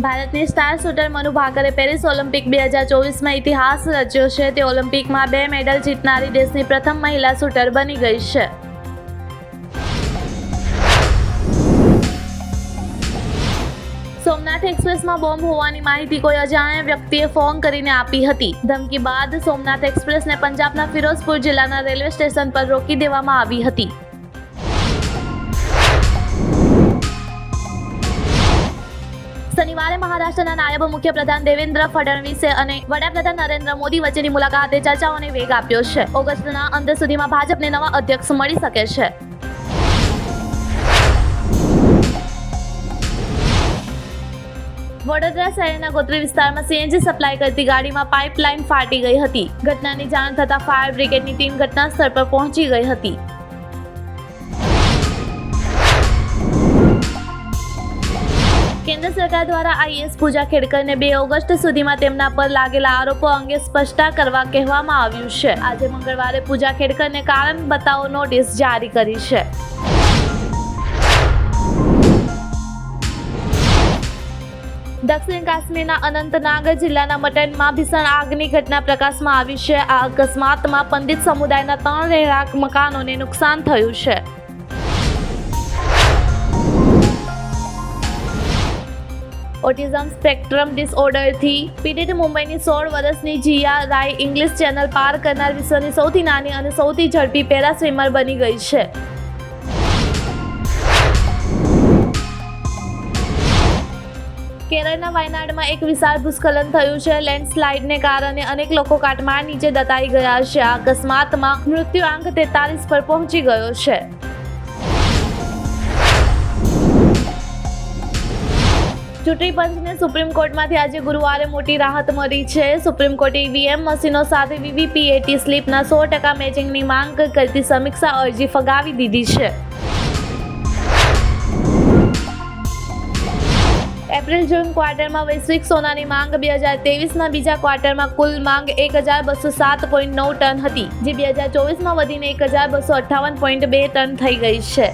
ભારતની star shooter Manu ભાકરે Paris Olympic બે હજાર ચોવીસમાં ઇતિહાસ રચ્યો છે. તે ઓલિમ્પિકમાં બે મેડલ જીતનારી દેશની પ્રથમ મહિલા શૂટર બની ગઈ છે. સોમનાથ એક્સપ્રેસમાં બોમ્બ હોવાની માહિતી કોઈ અજાણ્યા વ્યક્તિએ ફોન કરીને આપી હતી. ધમકી બાદ સોમનાથ એક્સપ્રેસને પંજાબના ફિરોઝપુર જિલ્લાના રેલવે સ્ટેશન પર રોકી દેવામાં આવી હતી. શનિવારે મહારાષ્ટ્રના નાયબ મુખ્યપ્રધાન દેવેન્દ્ર ફડણવીસે અને વડાપ્રધાન નરેન્દ્ર મોદી વચ્ચેની મુલાકાતે ચર્ચાઓને વેગ આપ્યો છે. ઓગસ્ટના અંત સુધીમાં ભાજપને નવા અધ્યક્ષ મળી શકે છે. વડોદરા શહેરના ગોત્રી વિસ્તારમાં સીએનજી સપ્લાય કરતી ગાડીમાં પાઇપલાઇન ફાટી ગઈ હતી. ઘટનાની જાણ થતાં ફાયર બ્રિગેડની ટીમ ઘટના સ્થળ પર પહોંચી ગઈ હતી. કેન્દ્ર સરકાર દ્વારા આઈએસ પૂજા ખેડકરને બે ઓગસ્ટ સુધીમાં તેમના પર લાગેલા આરોપો અંગે સ્પષ્ટતા કરવા કહેવામાં આવ્યું છે. આજે મંગળવારે પૂજા ખેડકરને કારણ બતાવો નોટિસ જારી કરી છે. દક્ષિણ કાશ્મીરના અનંતનાગ જિલ્લાના મટનમાં ભીષણ આગની ઘટના પ્રકાશમાં આવી છે. આ અકસ્માતમાં પંડિત સમુદાયના ત્રણ રહેણાંક મકાનોને નુકસાન થયું છે. ઓટિઝમ સ્પેક્ટ્રમ ડિસઓર્ડરથી પીડિત મુંબઈની સોળ વર્ષની જીયા રાય ઇંગ્લિશ ચેનલ પાર કરનાર વિશ્વની સૌથી નાની અને સૌથી ઝડપી પેરા સ્વિમર બની ગઈ છે. કેરળના વાયનાડમાં એક વિશાળ ભૂસ્ખલન થયું છે. લેન્ડસ્લાઇડને કારણે અનેક લોકો કાટમાળ નીચે દટાઈ ગયા છે. આ અકસ્માતમાં મૃત્યુઆંક તેતાલીસ પર પહોંચી ગયો છે. ચૂંટણી પંચને સુપ્રીમ કોર્ટમાંથી આજે ગુરુવારે મોટી રાહત મળી છે. સુપ્રીમ કોર્ટે ઈવીએમ મશીનો સાથે વીવીપીએટી સ્લીપના સો ટકા મેચિંગની માંગ કરતી સમીક્ષા અરજી ફગાવી દીધી છે. એપ્રિલ જૂન ક્વાર્ટરમાં વૈશ્વિક સોનાની માંગ બે હજાર તેવીસના બીજા ક્વાર્ટરમાં કુલ માંગ એક હજાર બસો સાત પોઈન્ટ નવ ટન હતી, જે બે હજાર ચોવીસમાં વધીને એક હજાર બસો અઠ્ઠાવન પોઈન્ટ બે ટન થઈ ગઈ છે.